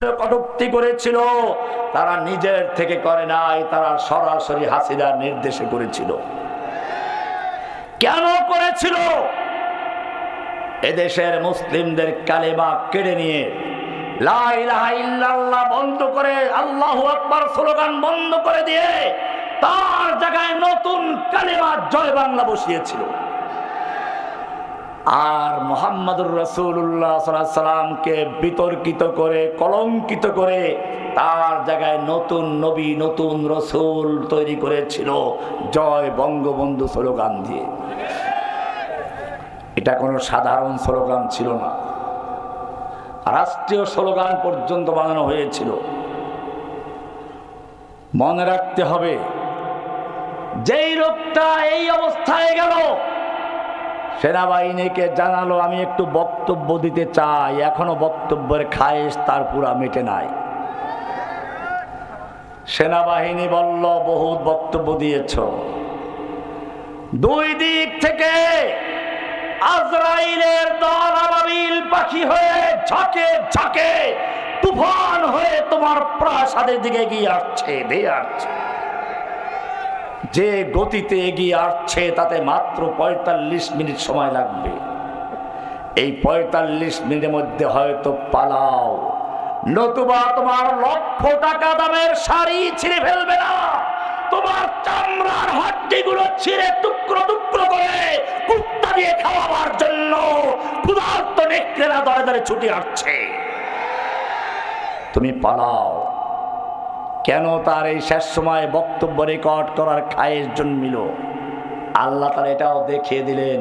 কটুক্তি করেছিল, তারা নিজের থেকে করে নাই, তারা সরাসরি হাসিনার নির্দেশে করেছিল। কেন করেছিল? এদেশের মুসলিমদের কালেমা কেড়ে নিয়ে বন্ধ করে, আল্লাহু আকবার স্লোগান বন্ধ করে দিয়ে তার জায়গায় নতুন কালেমা জয় বাংলা বসিয়েছিল। আর মোহাম্মদুর রসুল্লাহ সাল্লামকে বিতর্কিত করে, কলঙ্কিত করে তার জায়গায় নতুন নবী, নতুন রসুল তৈরি করেছিল। জয় বঙ্গবন্ধু স্লোগান দিয়ে। এটা কোনো সাধারণ স্লোগান ছিল না। রাষ্ট্রীয় স্লোগান পর্যন্ত বানানো হয়েছিল। মনে রাখতে হবে, যেই লোকটা এই অবস্থায় গেল সেনাবাহিনীকে জানালো, আমি একটু বক্তব্য দিতে চাই। এখনও বক্তব্যের খায়েশ তার পুরা মেটে নাই। সেনাবাহিনী বলল, বহুত বক্তব্য দিয়েছ। দুই দিক থেকে আজরাইলের দল আবাবিল পাখি হয়ে ঝাঁকে ঝাঁকে তুফান হয়ে তোমার প্রাসাদের দিকে এগিয়ে আসছে দিয়ে আসছে। যে গতিতে এগিয়ে আসছে, তাতে মাত্র পঁয়তাল্লিশ মিনিট সময় লাগবে। এই পঁয়তাল্লিশ মিনিটের মধ্যে হয়তো পালাও। নতুবা তোমার লক্ষ টাকা দামের শাড়ি ছিঁড়ে ফেলবে না। তোমার চামড়ার হাড্ডিগুলো ছিঁড়ে টুকরো টুকরো করে কুত্তা দিয়ে খাওয়াবার জন্য ক্ষুধার্ত নেকড়েরা দরে দরে ছুটে আসছে। তুমি পালাও। কেন তার এই শেষ সময় বক্তব্য রেকর্ড করার খায়ের জন্মিল? আল্লাহ তার এটাও দেখিয়ে দিলেন,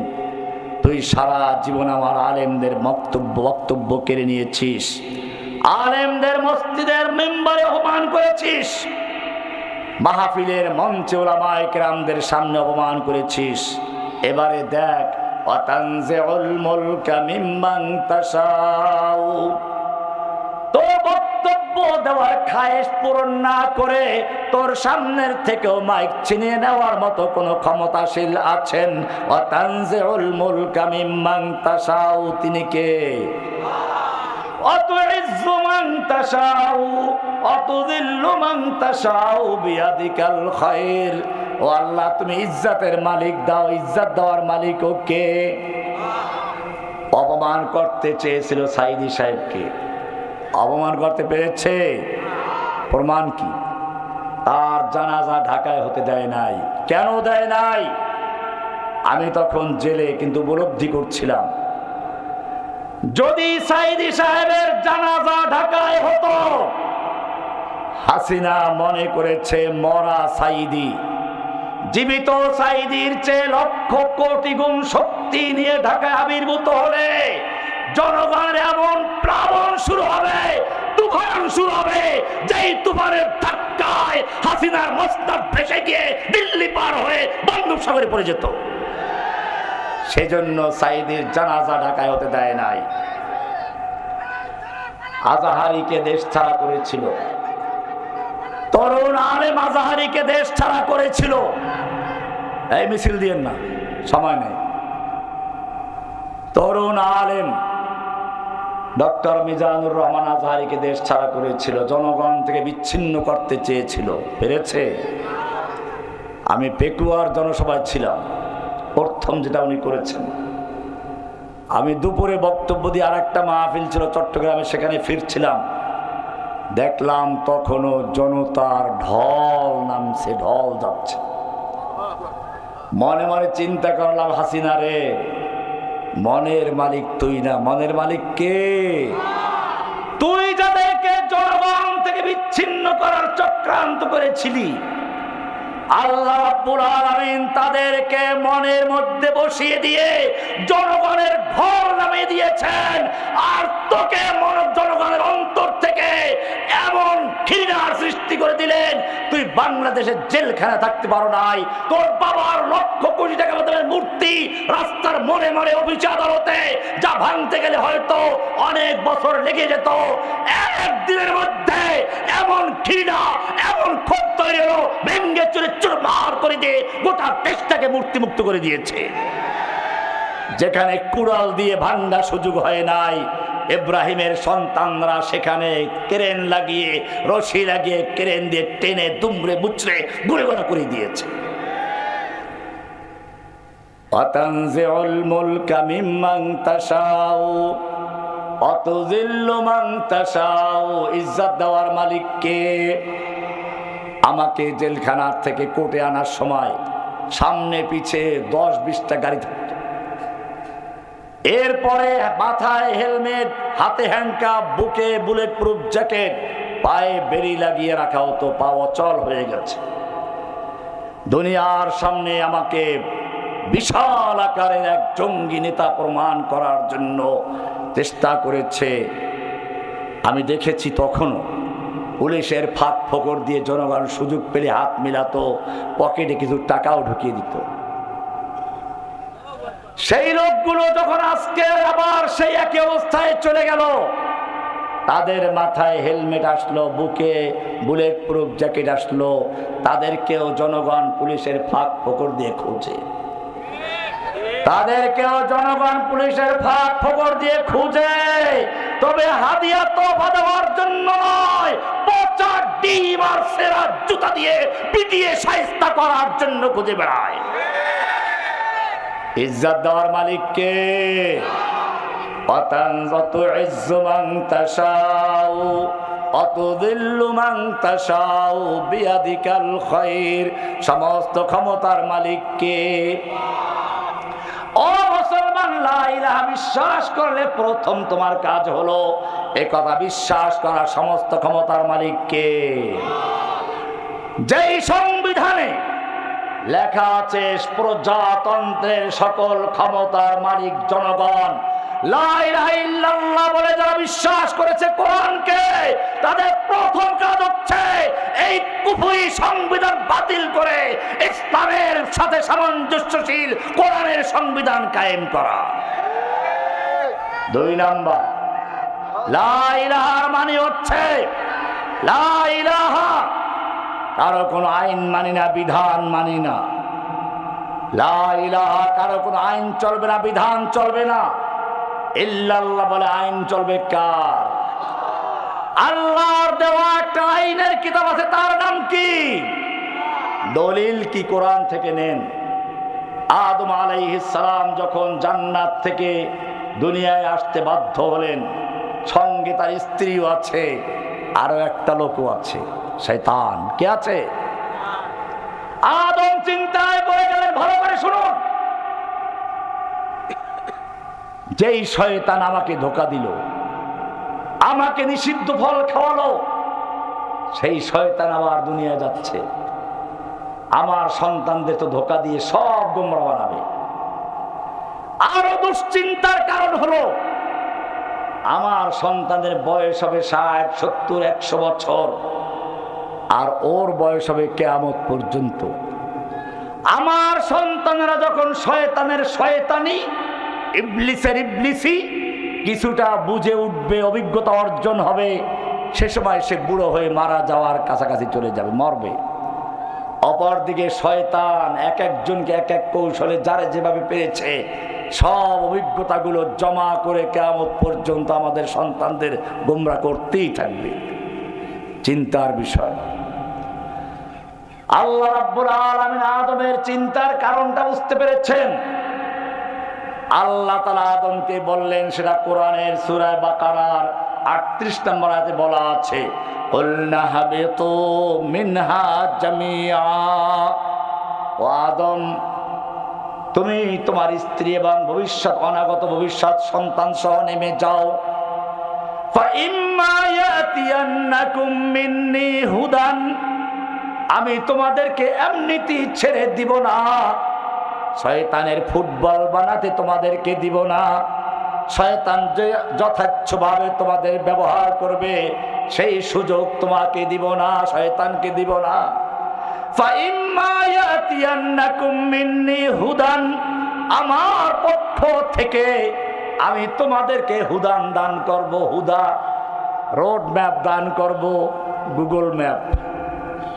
তুই সারা জীবন আমার আলেমদের বক্তব্য বক্তব্য কেড়ে নিয়েছিস। আলেমদের মসজিদের মেম্বারে অপমান করেছিস। মাহফিলের মঞ্চে ওলামায় কেরামদের সামনে অপমান করেছিস। এবারে দেখ তোর দেওয়ার খায়েশ পূরণ না করে তোর সামনের থেকেও মাইক ছিনিয়ে নেওয়ার মতো কোনো ক্ষমতাশীল আছেন। অতানজেউল মুলকা মিম্মান তাশাউ। তিনি কে? আল্লাহ, তুমি ইজ্জতের মালিক দাও। ইজ্জত দেওয়ার মালিক ও কে? অপমান করতে চেয়েছিল সাইদি সাহেবকে। অপমান করতে পেরেছে? প্রমাণ কি? তার জানাজা ঢাকায় হতে দেয় নাই। কেন দেয় নাই? আমি তখন জেলে কিন্তু উপলব্ধি করছিলাম। যদি সাইদি সাহেবের জানাজা ঢাকায় হতো, হাসিনা মনে করেছে মরা সাইদি। জীবিত সাইদির চেয়ে লক্ষ কোটি গুণ শক্তি নিয়ে ঢাকায় আবির্ভূত হলে জনগণের এমন প্লাবন শুরু হবে। তুফান শুরু হবে। যেই তুফানের ধাক্কায় হাসিনার মস্তাব ভেসে গিয়ে দিল্লি পার হয়ে বঙ্গোপসাগরে পড়ে যেত। সেজন্য সাইদির জানাজা ঢাকায় হতে দেয় নাই। আজাহারিকে দেশ ছাড়া করেছিল। তরুণ আলেম আজাহারিকে দেশ ছাড়া করেছিল। এই মিছিল দিয়েন না, সময় নেই। তরুণ আলেম ডক্টর মিজানুর রহমান আজহারিকে দেশ ছাড়া করেছিল, জনগণ থেকে বিচ্ছিন্ন করতে চেয়েছিল। পেরেছে? আমি পেকুয়ার জনসভায় ছিলাম। প্রথম যেটা উনি করেছেন। আমি দুপুরে বক্তব্য দিয়ে আর একটা মাহফিল ছিল চট্টগ্রামে, সেখানে ফিরছিলাম। দেখলাম তখনও জনতার ঢল নামছে, ঢল যাচ্ছে। মনে মনে চিন্তা করলাম, হাসিনা রে মনের মালিক তুই না, মনের মালিক কে? তুই যাদেরকে জনগণ থেকে বিচ্ছিন্ন করার চক্রান্ত করেছিলি, আল্লাহ রাব্বুল তাদেরকে মনের মধ্যে বসিয়ে দিয়ে জনগণের ঘর নামিয়ে দিয়েছেন। আর তোকে জনগণের অন্তর থেকে এমন ঘৃণার সৃষ্টি করে দিলেন তুই বাংলাদেশের জেলখানা থাকতে পারো নাই। তোর বাবার লক্ষ কোটি টাকা বেতনের মূর্তি রাস্তার মনে মনে অফিস আদালতে যা ভাঙতে গেলে হয়তো অনেক বছর লেগে যেত। একদিনের মধ্যে এমন ঘৃণা, এমন ক্ষোভ তৈরি হলো, ভেঙ্গে চুরে চুরমার করে দিয়ে গোটা দেশটাকে মূর্তিমুক্ত করে দিয়েছে। যেখানে কুড়াল দিয়ে ভাঙ্গা সুযোগ হয় নাই এব্রাহিমের সন্তানরা সেখানে ক্রেন লাগিয়ে, রশি লাগিয়ে ক্রেন দিয়ে টেনে, দুমড়ে, মুচড়ে, গুড়ে গোড়া করে দিয়েছে। দেওয়ার মালিককে আমাকে জেলখানার থেকে কোর্টে আনার সময় সামনে পিছে দশ বিশটা গাড়ি এরপরে মাথায় হেলমেট, হাতে হ্যান্ডকাপ বুকে বুলেট প্রুফ জ্যাকেট পায়ে বেরি লাগিয়ে রাখা হতো পা অচল হয়ে গেছে। দুনিয়ার সামনে আমাকে বিশাল আকারের এক জঙ্গি নেতা প্রমাণ করার জন্য চেষ্টা করেছে। আমি দেখেছি তখনও পুলিশের ফাঁক ফকর দিয়ে জনগণ সুযোগ পেলে হাত মিলাতো, পকেটে কিছু টাকাও ঢুকিয়ে দিত। সেই লোকগুলো যখন আজকে আবার সেই একই অবস্থায় চলে গেল, তাদের মাথায় হেলমেট আসলো, বুকে বুলেট প্রুফ জ্যাকেট আসলো, তাদেরকেও জনগণ পুলিশের ফাঁক ফকর দিয়ে খুঁজে। তাদেরকেও জনগণ পুলিশের ফাঁক ফকর দিয়ে খুঁজে। তবে হাদিয়া তোফা দেওয়ার জন্য নয়, পচা ডিম আর সেরা জুতা দিয়ে পিটিয়ে সাইস্তা করার জন্য খুঁজে বেড়ায়। ইজ্জত দেওয়ার বিয়াদিকাল খায়র সমস্ত ক্ষমতার মালিককে ও মুসলমান, লা বিশ্বাস করলে প্রথম তোমার কাজ হলো এ কথা বিশ্বাস করা সমস্ত ক্ষমতার মালিককে যেই সংবিধানে লেখা আছে, প্রজাতন্ত্রের সকল ক্ষমতার মালিক জনগণ। বলে যারা বিশ্বাস করেছে কোরআনকে, তাদের প্রথম কাজ হচ্ছে এই কুফুরি সংবিধান বাতিল করে ইসলামের সাথে সামঞ্জস্যশীল কোরআনের সংবিধান কায়েম করা। দুই নাম্বার, লা ইলাহার মানে হচ্ছে, লা ইলাহা কারও কোনো আইন মানি না, বিধান মানি না। কারও কোনো আইন চলবে না, বিধান চলবে না। ইল্লাল্লাহ বলে আইন চলবে কার? আল্লাহর দেওয়া একটা আইনের কিতাব আছে, তার নাম কি? দলিল কি কোরআন থেকে নেন? আদম সালাম যখন জান্নাত থেকে দুনিয়ায় আসতে বাধ্য হলেন, সঙ্গে তার স্ত্রীও আছে। আরও একটা লোকও আছে, শয়তান। কে আছে? আদম চিন্তায় পড়ে গেলেন ভালো করে শুনুন। যেই শয়তান আমাকে ধোকা দিল, আমাকে নিষিদ্ধ ফল খাওয়ালো, সেই শয়তান আবার দুনিয়া যাচ্ছে। আমার সন্তানদের তো ধোকা দিয়ে সব গোমরা বানাবে। আরও দুশ্চিন্তার কারণ হলো আমার সন্তানের বয়স হবে ষাট, সত্তর, একশো বছর। আর ওর বয়স হবে কেয়ামত পর্যন্ত। আমার সন্তানেরা যখন শয়তানের শয়তানি, ইবলিসের ইবলিসি, কিছুটা বুঝে উঠবে, অভিজ্ঞতা অর্জন হবে, সে সময় সে বুড়ো হয়ে মারা যাওয়ার কাছাকাছি চলে যাবে, মরবে। অপরদিকে শয়তান এক একজনকে এক এক কৌশলে যারে যেভাবে পেরেছে সব অভিজ্ঞতাগুলো জমা করে কেমন পর্যন্ত আমাদের সন্তানদের গোমরা করতেই থাকবে। চিন্তার বিষয়। আল্লাহ রাব্বুল আলামিন আদমের চিন্তার কারণটা বুঝতে পেরেছেন। আল্লাহ তালা আদমকে বললেন, সেটা কোরআনের সুরায় বাকারার আটত্রিশ নম্বর আয়াতে বলা আছে মিনহা জামিয়া ও আদম তুমি তোমার স্ত্রী এবং ভবিষ্যৎ, অনাগত ভবিষ্যৎ সন্তান সহ নেমে যাও। হুদান। আমি তোমাদেরকে এমনিতি ছেড়ে দিব না। শয়তানের ফুটবল বানাতে তোমাদেরকে দিব না। শয়তান যে যথাচ্ছভাবে তোমাদের ব্যবহার করবে, সেই সুযোগ তোমাকে দিব না, শয়তানকে দিব না। হুদান, আমার পক্ষ থেকে আমি তোমাদেরকে হুদান দান করব, হুদা, রোড ম্যাপ দান করব, গুগল ম্যাপ।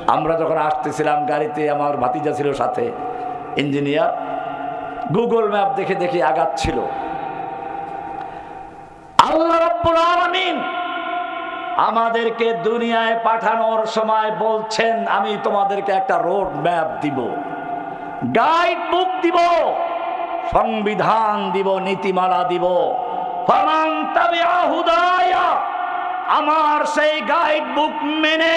আমরা যখন আসতেছিলাম গাড়িতে, আমার ভাতিজা ছিল সাথে, ইঞ্জিনিয়ার, গুগল ম্যাপ দেখে দেখে আগাচ্ছিল আল্লাহ রব্বুল আমাদেরকে দুনিয়ায় পাঠানোর সময় বলছেন, আমি তোমাদেরকে একটা রোড ম্যাপ দিব গাইড বুক দিব, সংবিধান দিব, নীতিমালা দিব। আমার সেই গাইড বুক মেনে,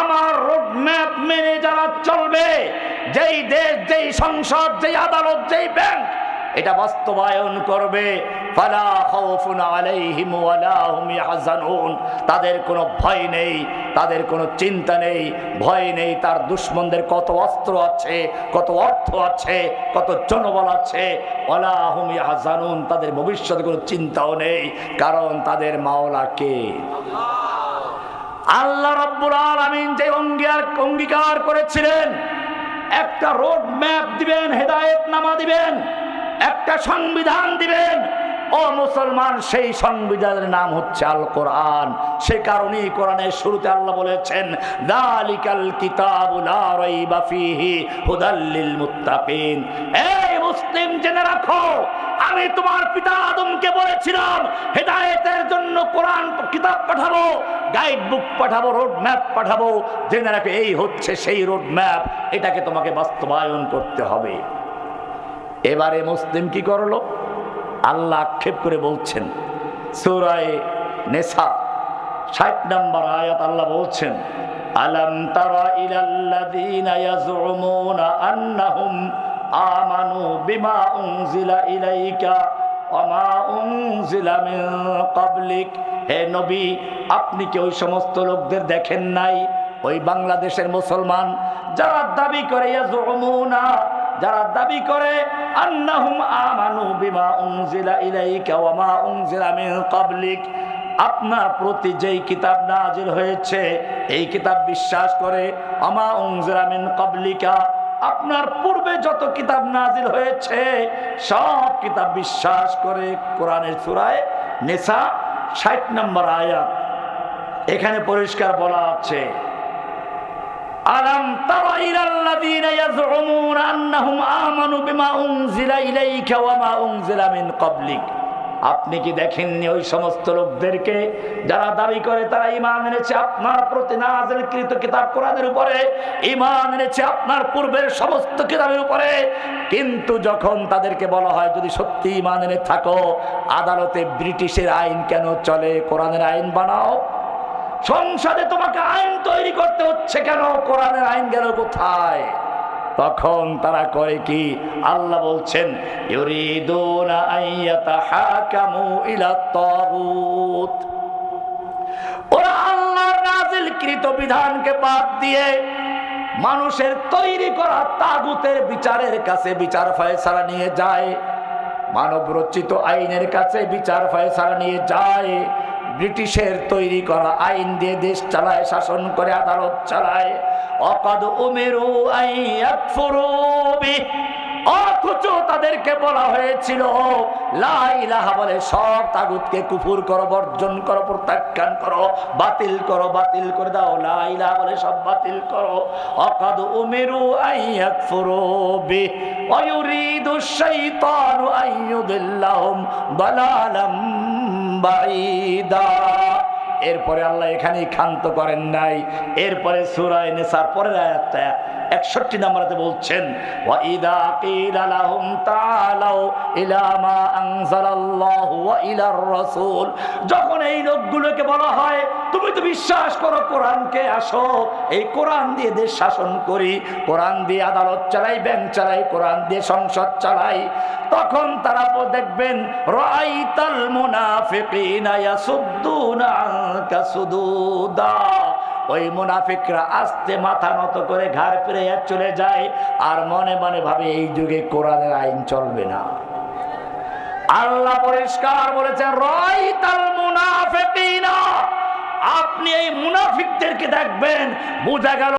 আমার রোড ম্যাপ মেনে যারা চলবে, যেই দেশ, যেই সংসদ, যেই আদালত, যেই ব্যাংক এটা বাস্তবায়ন করবে। তাদের কোনো ভয় নেই, তাদের কোনো চিন্তা নেই, ভয় নেই তার দুশ্মনদের কত অস্ত্র আছে, কত অর্থ আছে, কত জনবল আছে। ওয়ালা হুম ইয়াহজানুন, তাদের ভবিষ্যতে কোনো চিন্তাও নেই, কারণ তাদের মাওলা কে? আল্লাহ রব্বুল আলামিন যে অঙ্গীকার অঙ্গীকার করেছিলেন, একটা রোড ম্যাপ দিবেন, হেদায়েত নামা দিবেন, একটা সংবিধান দিবেন ও মুসলমান, সেই সংবিধানের নাম হচ্ছে আল কোরআন সে কারণেই কোরআনের শুরুতে আল্লাহ বলেছেন, দালিকাল কিতাবুল লা রাইবা ফীহি হুদাল লিল মুত্তাকিন। এই মুসলিম জেনে রাখো, আমি তোমার বলেছিলাম, হেদায়েতের জন্য কিতাব পাঠাবো, গাইড বুক পাঠাবো, রোড ম্যাপ পাঠাবো। জেনে রাখো, এই হচ্ছে সেই রোড ম্যাপ, এটাকে তোমাকে বাস্তবায়ন করতে হবে। এবারে মুসলিম কি করল? আল্লাহ আক্ষেপ করে বলছেন, সুরায় নেশা ষাট নম্বর আয়াত আল্লাহ বলছেন, আলম তারা ইলাল্লাযীনা ইয়াজউমুনা আমানু বিমা উনজিলা ইলাইকা হে নবী, আপনি কি ওই সমস্ত লোকদের দেখেন নাই? ওই বাংলাদেশের মুসলমান যারা দাবি করে যারা দাবি করে, আন্নাহুম বিমা আপনার প্রতি যেই কিতাব নাজিল হয়েছে, এই কিতাব বিশ্বাস করে আমা উনজিলা ক্বাবলিকা আপনার পূর্বে যত কিতাব নাজিল হয়েছে, সব কিতাব বিশ্বাস করে, কোরআনের সূরায় নেসা 60 নম্বর আয়াত এখানে পরিষ্কার বলা আছে। আলাম তারা ইলাল্লাযীনা ইয়াজউমুনা আন্নাহুম আমানু বিমা উনজিলা ইলাইকা ওয়া মা উনজিলা মিন ক্বাবলিক। আপনি কি দেখেননি ওই সমস্ত লোকদেরকে যারা দাবি করে তারা ইমান এনেছে আপনার প্রতি নাজিলকৃত কিতাব কোরআনের উপরে ইমান এনেছে আপনার পূর্বের সমস্ত কিতাবের উপরে। কিন্তু যখন তাদেরকে বলা হয়, যদি সত্যি ইমান এনে থাকো, আদালতে ব্রিটিশের আইন কেন চলে? কোরআনের আইন বানাও। সংসদে তোমাকে আইন তৈরি করতে হচ্ছে কেন? কোরআনের আইন গেল কোথায়? তখন তারা করে কি? আল্লাহ বলছেন ওরা আল্লাহর নাজিলকৃত বিধানকে বাদ দিয়ে মানুষের তৈরি করা তাগুতের বিচারের কাছে বিচার ফয়সালা নিয়ে যায় মানব রচিত আইনের কাছে বিচার ফয়সালা নিয়ে যায় ব্রিটিশের তৈরি করা আইন দিয়ে দেশ চালায়, শাসন করে, আদালত চালায়। অকাদ উমেরু অথচ তাদেরকে বলা হয়েছিল লাইলাহা বলে সব তাগুতকে কুফুর করো, বর্জন করো, প্রত্যাখ্যান করো, বাতিল করো, বাতিল করে দাও লাইলাহা বলে সব বাতিল করো। অকাদ উমেরু আইয়াকফুরুবি ওয়ুরিদু শাইতানু আইয়ুদিল্লাহুম দালালাম বাঈদা এরপরে আল্লাহ এখানেই ক্ষান্ত করেন নাই। এরপরে সুরায় নেসার পরের আয়াতটা একষট্টি নম্বরতে বলছেন যখন এই লোকগুলোকে বলা হয়, তুমি তো বিশ্বাস করো কোরআনকে, আসো। এই কোরআন দিয়ে দেশ শাসন করি, কোরআন দিয়ে আদালত চালাই, ব্যাংক চালাই, কোরআন দিয়ে সংসদ চালাই। তখন তারা দেখবেন রাইতাল মুনাফিকিনা ইয়াসুদ্দুনা ওই মুনাফিকরা আস্তে মাথা নত করে ঘাড় ফিরে চলে যায়। আর মনে মনে ভাবে, এই যুগে কোরআনের আইন চলবে না। আল্লাহ পরিষ্কার বলেছেন রাইতাল মুনাফিকিনা। আপনি এই মুনাফিকদেরকে দেখবেন, বোঝা গেল